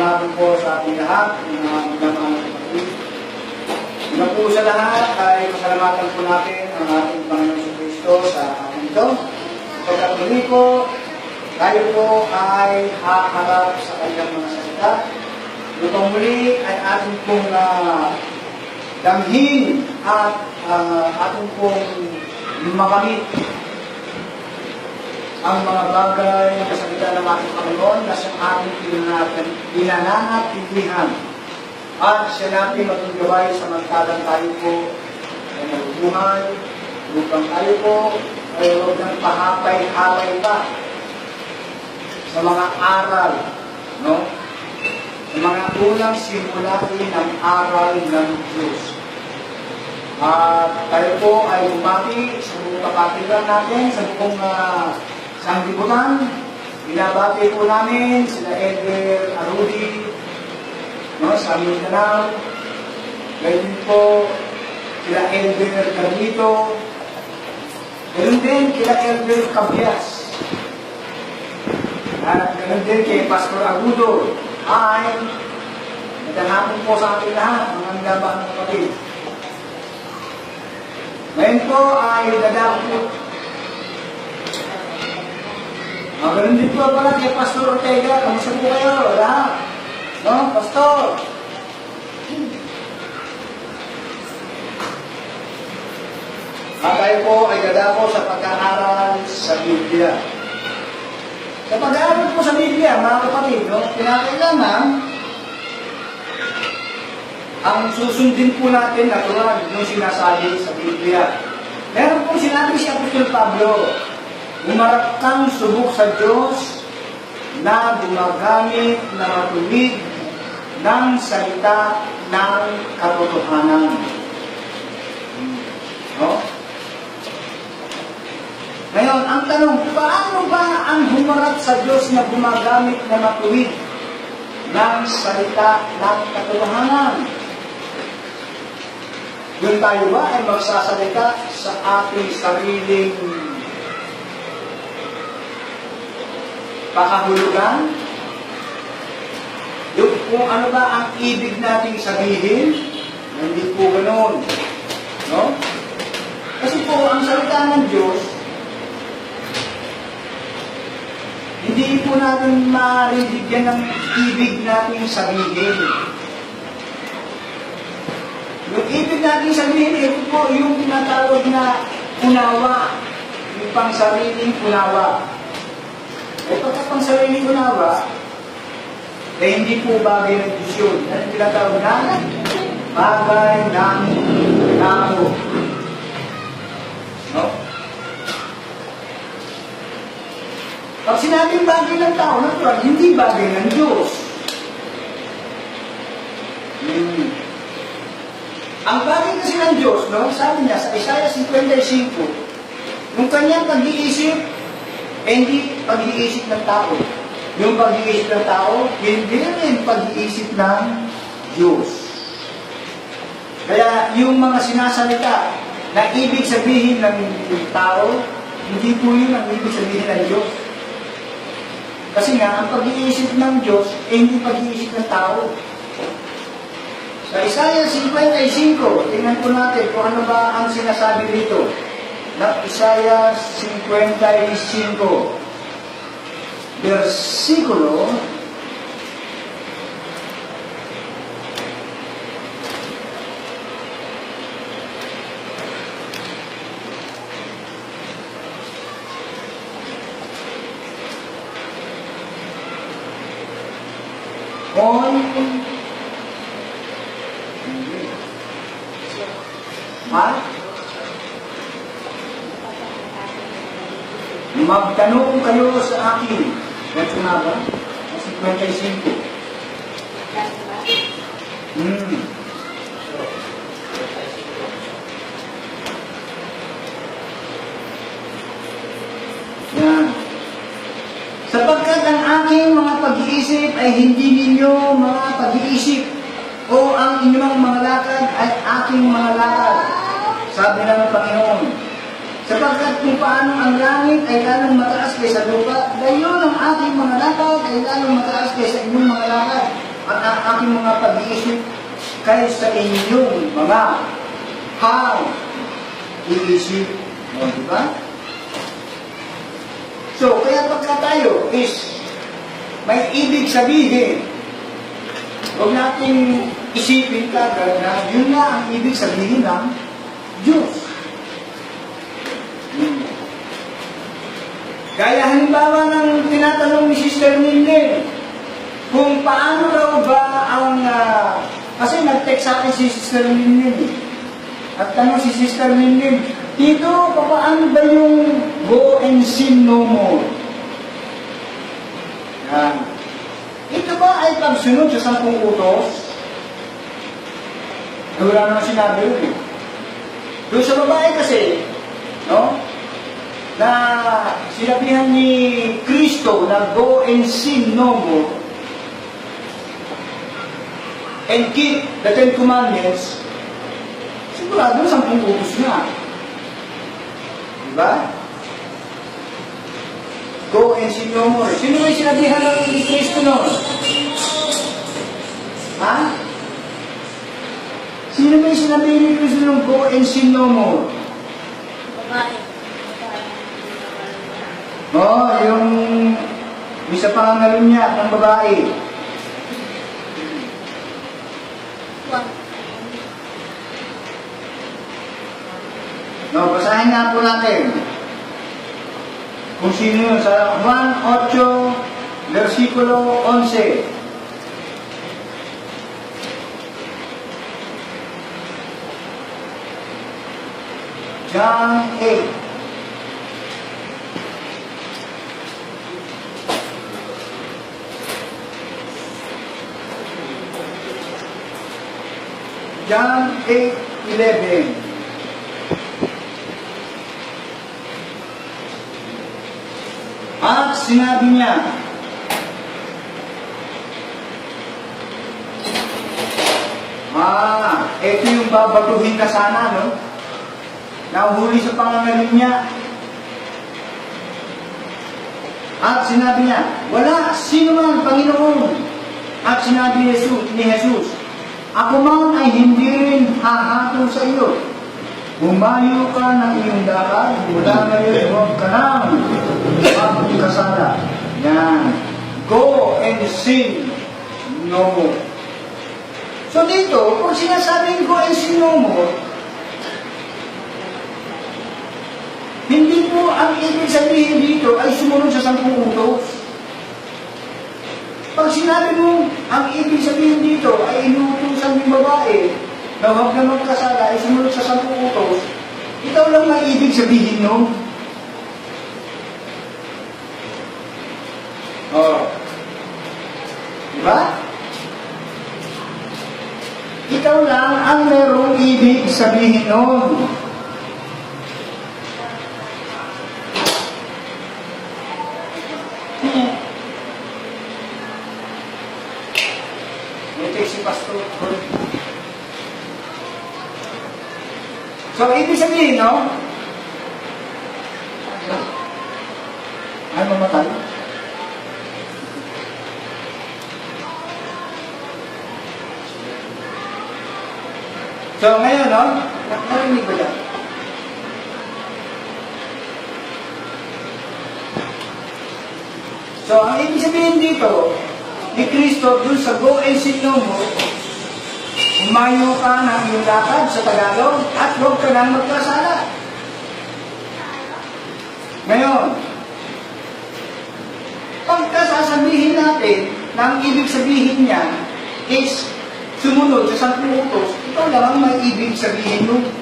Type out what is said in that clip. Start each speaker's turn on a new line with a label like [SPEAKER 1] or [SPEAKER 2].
[SPEAKER 1] hapon po sa ating lahat, ng mga minamahal na po sa lahat ay pasalamatan po natin ang ating Panginoon sa Kristo sa ating ito. Pagkat muli po, tayo po ay haharap sa kanyang mga salita. Upang muli ay ating pong uh, damhin at uh, ating pong makamit ang mga bagay na salita ng ating Panginoon na sa ating pinananatindihan. At siya natin matutugaway sa magkalang tayo po ay nabubuhay upang tayo po ay huwag ng pahapay-hapay pa sa mga aral, no? Sa mga unang simulain ng aral ng Diyos. At tayo po ay bumati sa buong kapatiran natin, sa buong uh, sanglibutan. Binabati po namin sila Edgar Arudi, no, sa Mindanao. Ngayon din po sila Edgar Carlito. Ganun din kila Edgar Cabias. At ganun din kay Pastor Agudo. Ay, magandang po sa ating lahat, mga nagabang ng kapatid. Ngayon po ay dadako Ah, ganun din po pala kay Pastor Ortega. Kamusta po kayo? Lahat. No, Pastor? At tayo po ay dadako sa pag-aaral sa Biblia. Sa pag-aaral po sa Biblia, mga kapatid, no, kinakailangan ang susundin po natin na tulad yung sinasabi sa Biblia. Meron po sinabi si Apostol Pablo, umarap kang subok sa Diyos na gumagamit na matuwid ng salita ng katotohanan. No? Ngayon, ang tanong, paano ba ang humarap sa Diyos na gumagamit na matuwid ng salita ng katotohanan? Yung tayo ba ay magsasalita sa ating sariling pakahulugan? Yung kung ano ba ang ibig nating sabihin? Hindi po ganoon. No? Kasi po, ang salita ng Diyos, hindi po natin maribigyan ng ibig nating sabihin. Yung ibig natin sabihin, ito po yung tinatawag na unawa. Yung pang sariling unawa. Eh pagka pang sariling unawa, eh hindi po bagay ng. Ano yung tinatawag na? Bagay ng tao. No? Pag sinabing bagay ng tao, natural, hindi bagay ng Diyos. Hmm. Ang bagay kasi ng Diyos, no, sabi niya sa Isaiah 55, yung kanyang pag-iisip, eh, hindi pag-iisip ng tao. Yung pag-iisip ng tao, hindi rin pag-iisip ng Diyos. Kaya yung mga sinasalita na ibig sabihin ng tao, hindi po yun ang ibig sabihin ng Diyos. Kasi nga, ang pag-iisip ng Diyos, eh, hindi pag-iisip ng tao. Sa Isaiah 55, tingnan po natin kung ano ba ang sinasabi dito na Isaiah 55, versikulo 11 Magtanong kayo sa akin. Ganito na ba? Sa 55. Hmm. Yan. Sapagkat ang aking mga pag-iisip ay hindi ninyo mga pag-iisip o ang inyong mga lakad ay aking mga lakad. Sabi ng Panginoon. Sapagkat kung paano ang langit ay lalong mataas kaysa lupa, gayon ang aking mga lakad ay lalong mataas kaysa inyong mga lakad. aking mga pag-iisip kaysa inyong mga hang iisip. O, di ba? So, kaya pagka tayo is may ibig sabihin, huwag nating isipin kagad na yun nga ang ibig sabihin ng Diyos. Hmm. Gaya halimbawa ng tinatanong ni Sister Minden, kung paano raw ba ang... ah, kasi nag-text sa akin si Sister eh. At tanong si Sister Minden, Tito, paano ba yung go and sin no more? Yan. Ito ba ay pagsunod sa sampung utos? Eh, wala naman sinabi yun eh. Doon sa babae kasi, no? Na sinabihan ni Kristo na go and sin no more and keep the Ten Commandments, sigurado sampung utos nga. Diba? Go and sin no more. Sino may sinabihan ng Kristo noon? Ha? Sino may sinabihan ni Kristo noon, go and sin no more?
[SPEAKER 2] Babae.
[SPEAKER 1] Oo, oh, yung yung sa pangangalan niya ng babae. No, basahin nga po natin. Kung sino yun, sa Juan 8, versikulo 11. John 8. John 8, 11. At sinabi niya, Ah, ito yung babatuhin ka sana, no? Nahuli sa pangangalim niya. At sinabi niya, wala sino man, Panginoon. At sinabi ni Jesus, ni Jesus, ako man ay hindi rin hahatol sa iyo. Humayo ka ng iyong lakad, mula ngayon huwag ka nang magkasala. Yan. Go and sin no more. So dito, kung sinasabing go and sin no more, hindi po ang ibig sabihin dito ay sumunod sa sampung utos. Pag sinabi mo, ang ibig sabihin dito ay inuutosan ng babae na huwag na magkasala ay sumunod sa sampung utos, ikaw lang may ibig sabihin no? Oh. Diba? Ikaw lang ang merong ibig sabihin nun. May si Pastor. So, ibig sabihin, no? Ay, mamatay. So, ngayon, no? Narinig ba yan? So, ang ibig sabihin dito, ni Kristo, dun sa go and sin no more, umayo ka ng iyong lakad sa Tagalog at huwag ka nang magkasala. Ngayon, pagka sasabihin natin na ang ibig sabihin niya is sumunod sa sampung utos, ito lang ang may ibig sabihin nun.